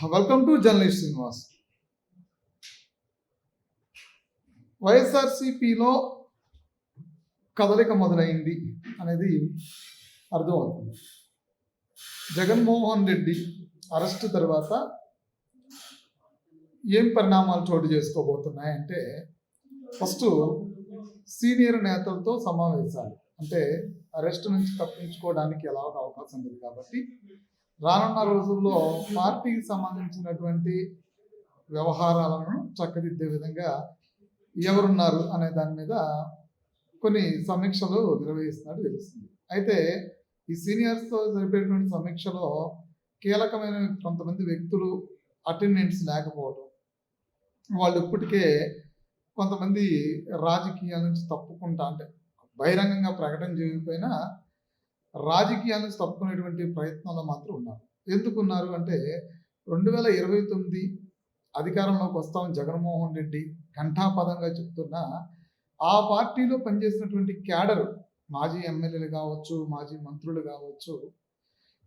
Welcome to journalist Srinivas వైఎస్ఆర్సిపిలో కదలిక మొదలైంది అనేది అర్థమవుతుంది. జగన్మోహన్ రెడ్డి అరెస్ట్ తర్వాత ఏం పరిణామాలు చోటు చేసుకోబోతున్నాయంటే ఫస్ట్ సీనియర్ నేతలతో సమావేశాలు. అంటే అరెస్ట్ నుంచి తప్పించుకోవడానికి ఎలా ఒక అవకాశం ఉంది కాబట్టి రానున్న రోజుల్లో పార్టీకి సంబంధించినటువంటి వ్యవహారాలను చక్కదిద్దే విధంగా ఎవరున్నారు అనే దాని మీద కొన్ని సమీక్షలు నిర్వహిస్తున్నట్టు తెలుస్తుంది. అయితే ఈ సీనియర్స్తో జరిపేటువంటి సమీక్షలో కీలకమైన కొంతమంది వ్యక్తులు అటెండెన్స్ లేకపోవడం వాళ్ళు ఇప్పటికే కొంతమంది రాజకీయాల నుంచి తప్పుకుంటా అంటే బహిరంగంగా ప్రకటన చేయకపోయినా రాజకీయాన్ని తప్పుకునేటువంటి ప్రయత్నంలో మాత్రం ఉన్నారు. ఎందుకున్నారు అంటే రెండు వేల ఇరవై తొమ్మిది అధికారంలోకి వస్తామని జగన్మోహన్ రెడ్డి ఘంటాపదంగా చెప్తున్నా ఆ పార్టీలో పనిచేసినటువంటి క్యాడర్ మాజీ ఎమ్మెల్యేలు కావచ్చు మాజీ మంత్రులు కావచ్చు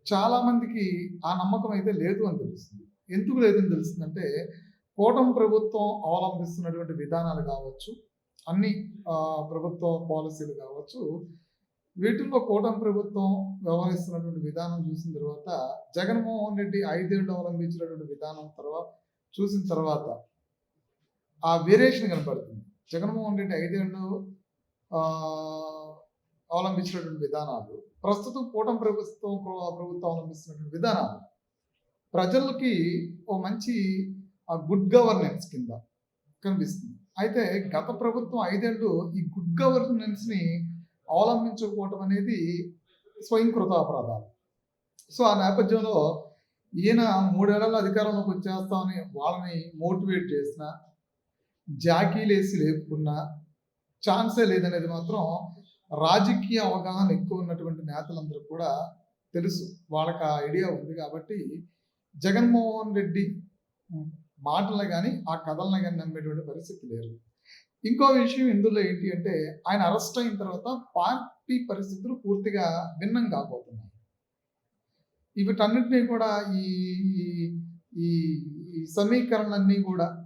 చాలామందికి ఆ నమ్మకం అయితే లేదు అని తెలుస్తుంది. ఎందుకు లేదని తెలుస్తుందంటే కూటమి ప్రభుత్వం అవలంబిస్తున్నటువంటి విధానాలు కావచ్చు అన్ని ప్రభుత్వ పాలసీలు కావచ్చు వీటిల్లో కూటమి ప్రభుత్వం వ్యవహరిస్తున్నటువంటి విధానం చూసిన తర్వాత జగన్మోహన్ రెడ్డి ఐదేళ్ళు అవలంబించినటువంటి విధానం తర్వాత చూసిన తర్వాత ఆ వేరియేషన్ కనపడుతుంది. జగన్మోహన్ రెడ్డి ఐదేళ్ళు అవలంబించినటువంటి విధానాలు ప్రస్తుతం కూటమి ప్రభుత్వం ప్రభుత్వం అవలంబిస్తున్నటువంటి విధానాలు ప్రజలకి ఓ మంచి గుడ్ గవర్నెన్స్ కింద కనిపిస్తుంది. అయితే గత ప్రభుత్వం ఐదేళ్ళు ఈ గుడ్ గవర్నెన్స్ని అవలంబించకపోవటం అనేది స్వయంకృత అపరాధాలు సో ఆ నేపథ్యంలో ఈయన మూడేళ్ళలో అధికారంలోకి వచ్చేస్తామని వాళ్ళని మోటివేట్ చేసిన జాకీలేసి లేపుకున్నా ఛాన్సే లేదనేది మాత్రం రాజకీయ అవగాహన ఎక్కువ ఉన్నటువంటి నేతలందరూ కూడా తెలుసు. వాళ్ళకి ఆ ఐడియా ఉంది కాబట్టి జగన్మోహన్ రెడ్డి మాటలను కానీ ఆ కథలను కానీ నమ్మేటువంటి పరిస్థితి లేరు ఇంకో విషయం ఇందులో ఏంటి అంటే ఆయన అరెస్ట్ అయిన తర్వాత పార్టీ పరిస్థితులు పూర్తిగా భిన్నం కాబోతున్నాయి. వీటన్నిటినీ కూడా ఈ ఈ- ఈ సమీకరణలన్నీ కూడా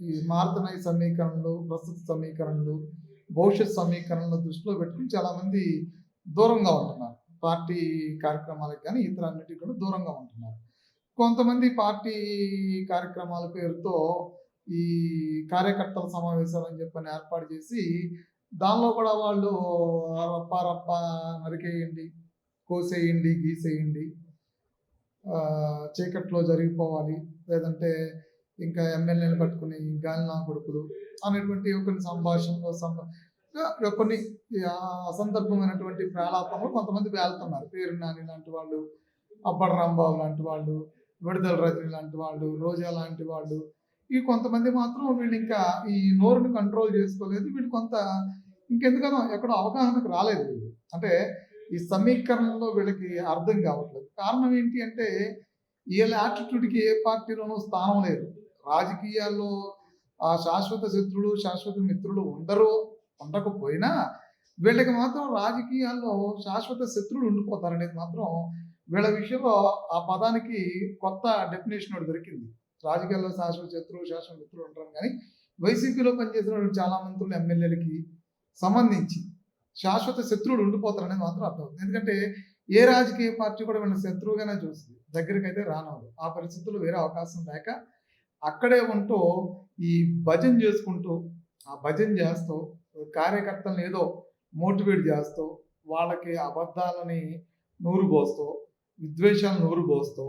ఈ మారుతున్న సమీకరణలు ప్రస్తుత సమీకరణలు భవిష్యత్ సమీకరణలు దృష్టిలో పెట్టుకుని చాలామంది దూరంగా ఉంటున్నారు. పార్టీ కార్యక్రమాలకు కానీ ఇతర అన్నిటికీ కూడా దూరంగా ఉంటున్నారు. కొంతమంది పార్టీ కార్యక్రమాల పేరుతో ఈ కార్యకర్తల సమావేశాలు అని చెప్పని ఏర్పాటు చేసి దానిలో కూడా వాళ్ళు రప్ప రప్ప నరికేయండి కోసేయండి గీసేయండి చీకట్లో జరిగిపోవాలి లేదంటే ఇంకా ఎమ్మెల్యేని పట్టుకుని గాలినా కొడుకులు అనేటువంటి కొన్ని సంభాషణలు సంభ కొన్ని అసందర్భమైనటువంటి ప్రాలాపనలు కొంతమంది వెళ్తున్నారు. పేరు నాని లాంటి వాళ్ళు అబ్బడి రాంబాబు లాంటి వాళ్ళు విడుదల రజని లాంటి వాళ్ళు రోజా లాంటి వాళ్ళు ఈ కొంతమంది మాత్రం వీళ్ళు ఇంకా ఈ నోరుని కంట్రోల్ చేసుకోలేదు. వీళ్ళు కొంత ఇంకెందుకనో ఎక్కడో అవగాహనకు రాలేదు వీళ్ళు. అంటే ఈ సమీకరణలో వీళ్ళకి అర్థం కావట్లేదు. కారణం ఏంటి అంటే వీళ్ళ యాటిట్యూడ్కి ఏ పార్టీలోనూ స్థానం లేదు. రాజకీయాల్లో ఆ శాశ్వత శత్రులు శాశ్వత మిత్రులు ఉండరు ఉండకపోయినా వీళ్ళకి మాత్రం రాజకీయాల్లో శాశ్వత శత్రులు ఉండిపోతారనేది మాత్రం వీళ్ళ విషయంలో ఆ పదానికి కొత్త డెఫినేషన్ ఒకటి దొరికింది. రాజకీయాల్లో శాశ్వత శత్రువు శాశ్వత మిత్రులు ఉంటారు కానీ వైసీపీలో పనిచేసిన చాలా మంత్రులు ఎమ్మెల్యేలకి సంబంధించి శాశ్వత శత్రువులు ఉండిపోతారనేది మాత్రం అర్థమవుతుంది ఎందుకంటే ఏ రాజకీయ పార్టీ కూడా వీళ్ళని శత్రువుగానే చూస్తుంది. దగ్గరికి అయితే రానవదు. ఆ పరిస్థితులు వేరే అవకాశం లేక అక్కడే ఉంటూ ఈ భజన చేసుకుంటూ ఆ భజన చేస్తూ కార్యకర్తలను ఏదో మోటివేట్ చేస్తూ వాళ్ళకి అబద్ధాలని నూరు పోస్తూ విద్వేషాలను నూరు పోస్తూ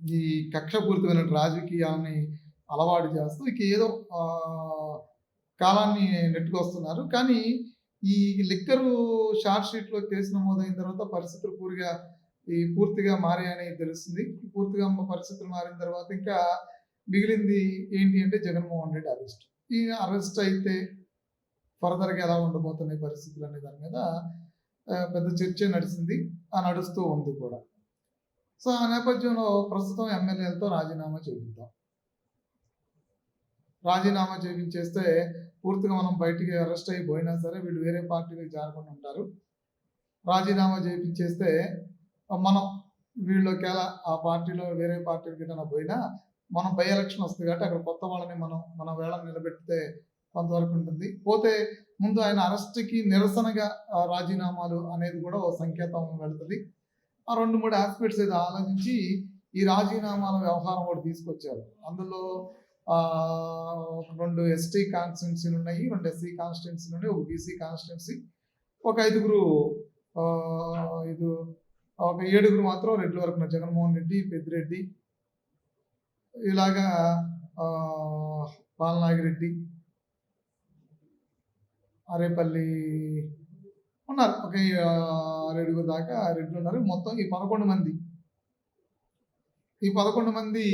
ఈ కక్షపూరితమైన రాజకీయాన్ని అలవాటు చేస్తూ ఇక ఏదో కాలాన్ని నెట్టుకొస్తున్నారు. కానీ ఈ లిక్కరు షార్ట్ షీట్లో కేసు నమోదైన తర్వాత పరిస్థితులు పూర్తిగా ఈ పూర్తిగా మారాయని తెలుస్తుంది. పూర్తిగా పరిస్థితులు మారిన తర్వాత ఇంకా మిగిలింది ఏంటి అంటే జగన్మోహన్ రెడ్డి అరెస్ట్. ఈ అరెస్ట్ అయితే ఫర్దర్గా ఎలా ఉండబోతున్నాయి పరిస్థితులు అనే దాని మీద పెద్ద చర్చ నడిచింది ఆ నడుస్తూ ఉంది కూడా. సో ఆ నేపథ్యంలో ప్రస్తుతం ఎమ్మెల్యేలతో రాజీనామా చేపిద్దాం. రాజీనామా చేయించేస్తే పూర్తిగా మనం బయటికి అరెస్ట్ అయిపోయినా సరే వీళ్ళు వేరే పార్టీలకు జారకుండా ఉంటారు. రాజీనామా చేయించేస్తే మనం వీళ్ళకి ఎలా ఆ పార్టీలో వేరే పార్టీలకి ఏదైనా పోయినా మనం బై ఎలక్షన్ వస్తుంది కాబట్టి అక్కడ కొత్త వాళ్ళని మనం మన వేళ నిలబెడితే కొంతవరకు ఉంటుంది. పోతే ముందు ఆయన అరెస్ట్కి నిరసనగా రాజీనామాలు అనేది కూడా ఓ సంకేతం వెళుతుంది. రెండు మూడు ఆస్పెక్ట్స్ అయితే ఆలోచించి ఈ రాజీనామాల వ్యవహారం కూడా తీసుకొచ్చారు. అందులో ఒక రెండు ఎస్టీ కాన్స్టిట్యున్సీలు ఉన్నాయి రెండు ఎస్సీ కాన్స్టిట్యున్సీలు ఉన్నాయి ఒక బీసీ కాన్స్టిట్యున్సీ ఒక ఐదుగురు ఇది ఒక ఏడుగురు మాత్రం రెడ్డి వరకు జగన్మోహన్ రెడ్డి పెద్దిరెడ్డి ఇలాగా పాలనాగిరెడ్డి అరేపల్లి ఉన్నారు. ఒక ఆ, ఏడుగురు దాకా రెడ్లు ఉన్నారు మొత్తం ఈ పదకొండు మంది. ఈ పదకొండు మంది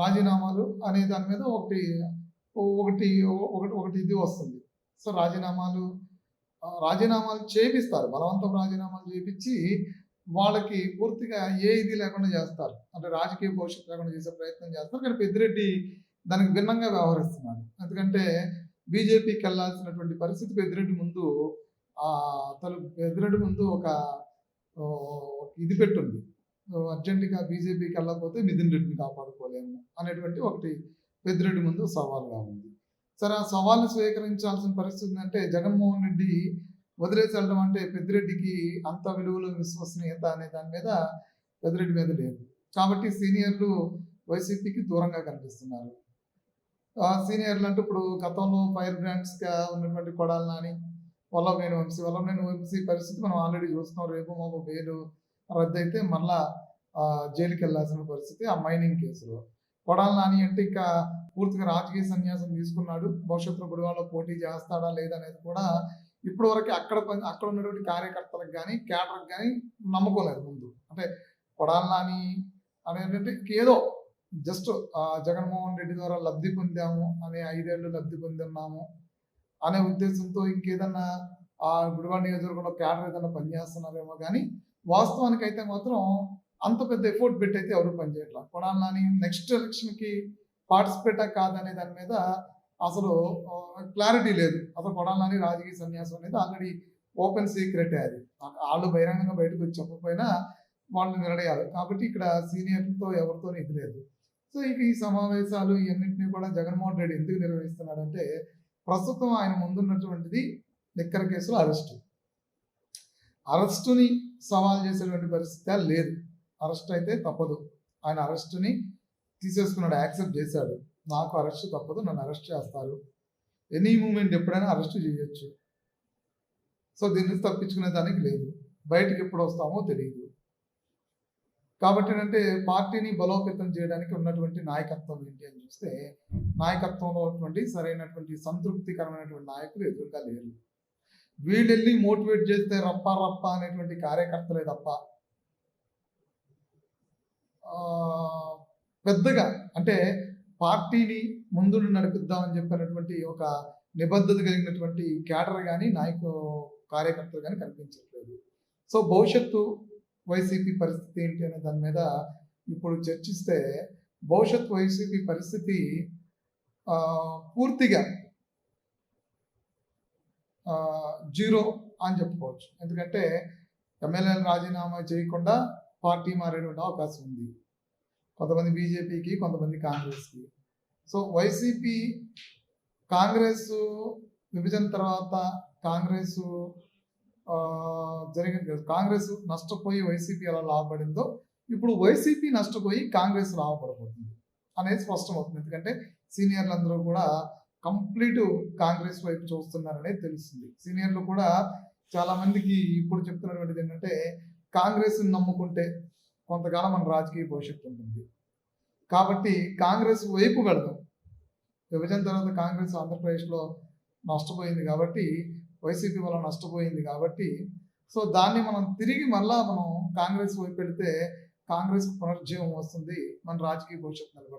రాజీనామాలు అనే దాని మీద ఒకటి ఒకటి ఒకటి ఒకటి ఇది వస్తుంది. సో రాజీనామాలు రాజీనామాలు చేపిస్తారు. బలవంతం రాజీనామాలు చేపించి వాళ్ళకి పూర్తిగా ఏ ఇది లేకుండా చేస్తారు. అంటే రాజకీయ భవిష్యత్తు లేకుండా చేసే ప్రయత్నం చేస్తారు. కానీ పెద్దిరెడ్డి దానికి భిన్నంగా వ్యవహరిస్తున్నాడు. ఎందుకంటే బీజేపీకి వెళ్ళాల్సినటువంటి పరిస్థితి పెద్దిరెడ్డి ముందు తను బెదిరడు ముందు ఒక ఇది పెట్టుంది. అర్జెంటుగా బీజేపీకి వెళ్ళకపోతే మిథున్ రెడ్డిని కాపాడుకోలేము అనేటువంటి ఒకటి పెద్దిరెడ్డి ముందు సవాల్గా ఉంది. సరే ఆ సవాల్ని స్వీకరించాల్సిన పరిస్థితి అంటే జగన్మోహన్ రెడ్డి వదిలేసి వెళ్ళడం అంటే పెద్దిరెడ్డికి అంత విలువలు విశ్వసనీయత అనే దాని మీద పెద్దిరెడ్డి మీద లేదు. కాబట్టి సీనియర్లు వైసీపీకి దూరంగా కనిపిస్తున్నారు. ఆ సీనియర్లు అంటే ఇప్పుడు గతంలో ఫైర్ బ్రాండ్స్గా ఉన్నటువంటి కొడాలి నాని వల్లభనేని వంశీ వల్లభనేని వంశీ పరిస్థితి మనం ఆల్రెడీ చూస్తున్నాం. రేపు మాకు బెయిల్ రద్దు అయితే మళ్ళా జైలుకి వెళ్ళాల్సిన పరిస్థితి ఆ మైనింగ్ కేసులో. కొడాల నాని అంటే ఇంకా పూర్తిగా రాజకీయ సన్యాసం తీసుకున్నాడు. భవిష్యత్తులో గుడివాడలో పోటీ చేస్తాడా లేదా అనేది కూడా ఇప్పటి వరకు అక్కడ అక్కడ ఉన్నటువంటి కార్యకర్తలకు కానీ క్యాడర్కి కానీ నమ్మకోలేదు ముందు. అంటే కొడాల నాని అనేది ఏదో జస్ట్ జగన్మోహన్ రెడ్డి ద్వారా లబ్ధి పొందాము అనే ఐదేళ్ళు లబ్ధి పొందున్నాము. అనే ఉద్దేశంతో ఇంకేదన్నా ఆ గుడివాడ నియోజకవర్గంలో క్యాడర్ ఏదైనా పనిచేస్తున్నారేమో కానీ వాస్తవానికి అయితే మాత్రం అంత పెద్ద ఎఫోర్ట్ పెట్టి అయితే ఎవరు పనిచేయట్లా కొడాలి నాని నెక్స్ట్ ఎలక్షన్కి పార్టిసిపేటా కాదనే దాని మీద అసలు క్లారిటీ లేదు. అసలు కొడాలి నాని రాజకీయ సన్యాసం అనేది ఆల్రెడీ ఓపెన్ సీక్రెట్ అది. వాళ్ళు బహిరంగంగా బయటకు వచ్చి చెప్పకపోయినా వాళ్ళు నిర్ణయాలు కాబట్టి ఇక్కడ సీనియర్లతో ఎవరితో ఇది లేదు. సో ఇక ఈ సమావేశాలు ఇవన్నింటినీ కూడా జగన్మోహన్ రెడ్డి ఎందుకు నిర్వహిస్తున్నాడంటే ప్రస్తుతం ఆయన ముందున్నటువంటిది లిక్కర్ కేసులో అరెస్టు. అరెస్టుని సవాల్ చేసేటువంటి పరిస్థితి లేదు. అరెస్ట్ అయితే తప్పదు. ఆయన అరెస్టుని తీసేసుకున్నాడు యాక్సెప్ట్ చేశాడు. నాకు అరెస్ట్ తప్పదు నన్ను అరెస్ట్ చేస్తారు. ఎనీ మూమెంట్ ఎప్పుడైనా అరెస్ట్ చేయొచ్చు. సో దీన్ని తప్పించుకునే దానికి లేదు. బయటికి ఎప్పుడు వస్తామో తెలియదు కాబట్టి ఏంటంటే పార్టీని బలోపేతం చేయడానికి ఉన్నటువంటి నాయకత్వం ఏంటి అని చూస్తే నాయకత్వంలో ఉన్నటువంటి సరైనటువంటి సంతృప్తికరమైనటువంటి నాయకులు ఎదురుగా లేరు. వీళ్ళు వెళ్ళి మోటివేట్ చేస్తే రప్ప రప్ప అనేటువంటి కార్యకర్తలే తప్ప పెద్దగా అంటే పార్టీని ముందు నడిపిద్దామని చెప్పినటువంటి ఒక నిబద్ధత కలిగినటువంటి క్యాడర్ కానీ నాయకు కార్యకర్తలు కానీ కనిపించట్లేదు. సో భవిష్యత్తు వైసీపీ పరిస్థితి ఏంటి అనే దాని మీద ఇప్పుడు చర్చిస్తే భవిష్యత్ వైసీపీ పరిస్థితి పూర్తిగా జీరో అని చెప్పుకోవచ్చు. ఎందుకంటే ఎమ్మెల్యేలు రాజీనామా చేయకుండా పార్టీ మారేటువంటి అవకాశం ఉంది. కొంతమంది బీజేపీకి కొంతమంది కాంగ్రెస్కి. సో వైసీపీ కాంగ్రెస్ విభజన తర్వాత కాంగ్రెస్ జరిగిన కాంగ్రెస్ నష్టపోయి వైసీపీ ఎలా లాభపడిందో ఇప్పుడు వైసీపీ నష్టపోయి కాంగ్రెస్ లాభపడబోతుంది. అనేది స్పష్టమవుతుంది. ఎందుకంటే సీనియర్లందరూ కూడా కంప్లీట్ కాంగ్రెస్ వైపు చూస్తున్నారనేది తెలుస్తుంది. సీనియర్లు కూడా చాలా మందికి ఇప్పుడు చెప్తున్నటువంటిది ఏంటంటే కాంగ్రెస్ నమ్ముకుంటే కొంతకాలం మన రాజకీయ భవిష్యత్తు ఉంటుంది. కాబట్టి కాంగ్రెస్ వైపు వెళదాం. విభజన తర్వాత కాంగ్రెస్ ఆంధ్రప్రదేశ్లో నష్టపోయింది కాబట్టి వైసీపీ వల్ల నష్టపోయింది కాబట్టి సో దాన్ని మనం తిరిగి మళ్ళా మనం కాంగ్రెస్ వైపు వెళితే కాంగ్రెస్ పునర్జీవం వస్తుంది మన రాజకీయ భవిష్యత్తు నిలబడుతుంది.